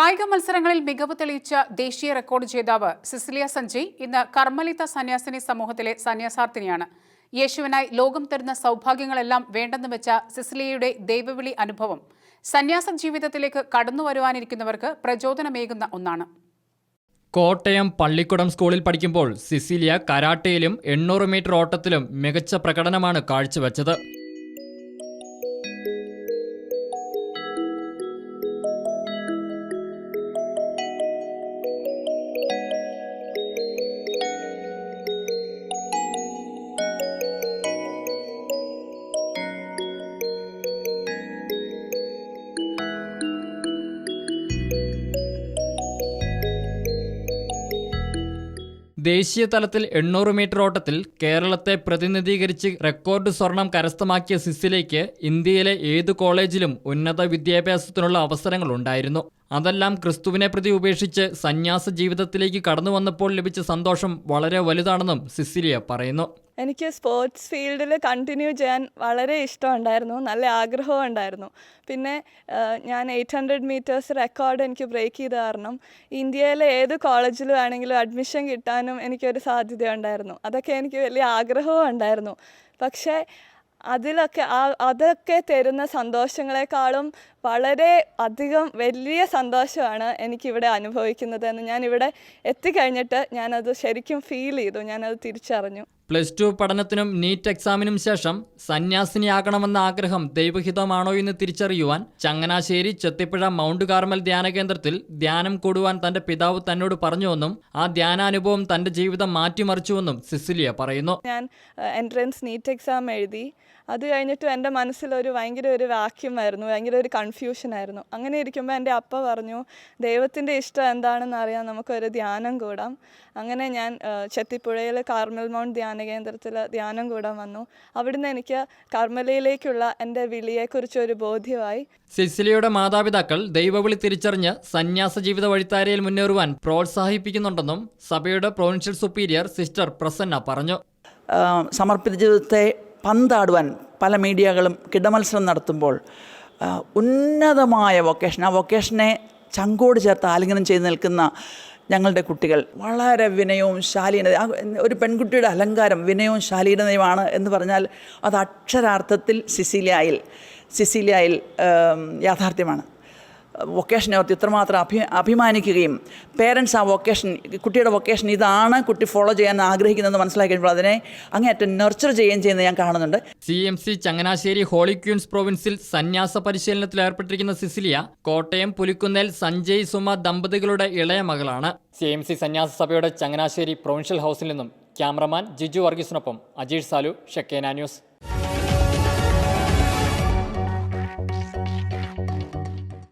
കായിക മത്സരങ്ങളിൽ മികവ് തെളിയിച്ച ദേശീയ റെക്കോർഡ് ജേതാവ് സിസിലിയ സഞ്ജയ് ഇന്ന് കർമ്മലിത സന്യാസിനി സമൂഹത്തിലെ സന്യാസാർത്ഥിനിയാണ്. യേശുവിനായി ലോകം തരുന്ന സൗഭാഗ്യങ്ങളെല്ലാം വേണ്ടെന്ന് വെച്ച സിസിലിയയുടെ ദൈവവിളി അനുഭവം സന്യാസ ജീവിതത്തിലേക്ക് കടന്നു വരുവാനിരിക്കുന്നവർക്ക് പ്രചോദനമേകുന്ന ഒന്നാണ്. കോട്ടയം പള്ളിക്കുടം സ്കൂളിൽ പഠിക്കുമ്പോൾ സിസിലിയ കരാട്ടയിലും എണ്ണൂറ് മീറ്റർ ഓട്ടത്തിലും മികച്ച പ്രകടനമാണ് കാഴ്ചവെച്ചത്. ദേശീയ തലത്തിൽ എണ്ണൂറ് മീറ്റർ ഓട്ടത്തിൽ കേരളത്തെ പ്രതിനിധീകരിച്ച് റെക്കോർഡ് സ്വർണം കരസ്ഥമാക്കിയ സിസിലേക്ക് ഇന്ത്യയിലെ ഏത് കോളേജിലും ഉന്നത വിദ്യാഭ്യാസത്തിനുള്ള അവസരങ്ങളുണ്ടായിരുന്നു അതെല്ലാം ക്രിസ്തുവിനെ പ്രതി ഉപേക്ഷിച്ച് സന്യാസ ജീവിതത്തിലേക്ക് കടന്നു വന്നപ്പോൾ ലഭിച്ച സന്തോഷം വളരെ വലുതാണെന്നും സിസിലിയ പറയുന്നു. എനിക്ക് സ്പോർട്സ് ഫീൽഡിൽ കണ്ടിന്യൂ ചെയ്യാൻ വളരെ ഇഷ്ടമുണ്ടായിരുന്നു. നല്ല ആഗ്രഹവും ഉണ്ടായിരുന്നു. പിന്നെ ഞാൻ എയ്റ്റ് ഹൺഡ്രഡ് മീറ്റേഴ്സ് റെക്കോർഡ് എനിക്ക് ബ്രേക്ക് ചെയ്ത കാരണം ഇന്ത്യയിലെ ഏത് കോളേജിൽ വേണമെങ്കിലും അഡ്മിഷൻ കിട്ടാനും എനിക്കൊരു സാധ്യതയുണ്ടായിരുന്നു അതൊക്കെ എനിക്ക് വലിയ ആഗ്രഹവും ഉണ്ടായിരുന്നു. പക്ഷേ അതിലൊക്കെ ആ അതൊക്കെ തരുന്ന സന്തോഷങ്ങളെക്കാളും വളരെ അധികം വലിയ സന്തോഷമാണ് എനിക്കിവിടെ അനുഭവിക്കുന്നത് എന്ന് ഞാനിവിടെ എത്തിക്കഴിഞ്ഞിട്ട് ഞാനത് ശരിക്കും ഫീൽ ചെയ്തു. ഞാനത് തിരിച്ചറിഞ്ഞു. പ്ലസ് ടു പഠനത്തിനും നീറ്റ് എക്സാമിനും ശേഷം സന്യാസിനിയാകണമെന്ന ആഗ്രഹം ദൈവഹിതമാണോ എന്ന് തിരിച്ചറിയുവാൻ ചങ്ങനാശ്ശേരി ചെത്തിപ്പുഴ മൗണ്ട് കാർമൽ ധ്യാന കേന്ദ്രത്തിൽ ധ്യാനം കൂടുവാൻ തന്റെ പിതാവ് തന്നോട് പറഞ്ഞുവെന്നും ആ ധ്യാനാനുഭവം തന്റെ ജീവിതം മാറ്റിമറിച്ചുവെന്നും സിസിലിയ പറയുന്നു. ഞാൻ എൻട്രൻസ് നീറ്റ് എക്സാം എഴുതി. അത് കഴിഞ്ഞിട്ട് എന്റെ മനസ്സിലൊരു ഭയങ്കര ഒരു വാക്യമായിരുന്നു ഭയങ്കര ഒരു കൺഫ്യൂഷൻ ആയിരുന്നു അങ്ങനെ ഇരിക്കുമ്പോൾ എന്റെ അപ്പ പറഞ്ഞു ദൈവത്തിന്റെ ഇഷ്ടം എന്താണെന്ന് അറിയാൻ നമുക്കൊരു ധ്യാനം കൂടാം. അങ്ങനെ ഞാൻ ചെത്തിപ്പുഴയിൽ കാർമൽ മൗണ്ട് ധ്യാന കേന്ദ്രത്തിൽ ധ്യാനം കൂടാൻ വന്നു. അവിടുന്ന് എനിക്ക് കർമ്മലയിലേക്കുള്ള എന്റെ വിളിയെക്കുറിച്ച് ഒരു ബോധ്യമായി. സിസിലിയുടെ മാതാപിതാക്കൾ ദൈവവിളി തിരിച്ചറിഞ്ഞ് സന്യാസ ജീവിത വഴിത്താരയിൽ മുന്നേറുവാൻ പ്രോത്സാഹിപ്പിക്കുന്നുണ്ടെന്നും സഭയുടെ പ്രൊവിൻഷ്യൽ സുപ്പീരിയർ സിസ്റ്റർ പ്രസന്ന പറഞ്ഞു. സമർപ്പിത ജീവിതത്തെ പന്താടുവാൻ പല മീഡിയകളും കിടമത്സരം നടത്തുമ്പോൾ ഉന്നതമായ വൊക്കേഷൻ ആ വൊക്കേഷനെ ചങ്കോട് ചേർത്ത് ആലിംഗനം ചെയ്ത് നിൽക്കുന്ന ഞങ്ങളുടെ കുട്ടികൾ വളരെ വിനയവും ശാലീനത ഒരു പെൺകുട്ടിയുടെ അലങ്കാരം വിനയവും ശാലീനതയുമാണ് എന്ന് പറഞ്ഞാൽ അത് അക്ഷരാർത്ഥത്തിൽ സിസിലിയായിൽ സിസിലിയായിൽ യാഥാർത്ഥ്യമാണ്. വൊക്കേഷനെ ഓർത്ത് ഇത്രമാത്രം അഭി അഭിമാനിക്കുകയും പേരൻസ് ആ വൊക്കേഷൻ കുട്ടിയുടെ വൊക്കേഷൻ ഇതാണ് കുട്ടി ഫോളോ ചെയ്യാൻ ആഗ്രഹിക്കുന്നതെന്ന് മനസ്സിലാക്കി കഴിയുമ്പോൾ അതിനെ അങ്ങേയറ്റം നെർച്ചർ ചെയ്യുകയും ചെയ്യുന്നത് ഞാൻ കാണുന്നുണ്ട്. C M C Changanassery holy queens പ്രൊവിൻസിൽ സന്യാസ പരിശീലനത്തിൽ ഏർപ്പെട്ടിരിക്കുന്ന സിസിലിയ കോട്ടയം പുലിക്കുന്നേൽ സഞ്ജയ് സുമ ദമ്പതികളുടെ ഇളയ മകളാണ്. സി എം സി സന്യാസ സഭയുടെ ചങ്ങനാശ്ശേരി പ്രൊവിൻഷ്യൽ ഹൗസിൽ നിന്നും ക്യാമറമാൻ ജിജു വർഗീസിനൊപ്പം അജീഷ് സാലു ഷെക്കേന ന്യൂസ്.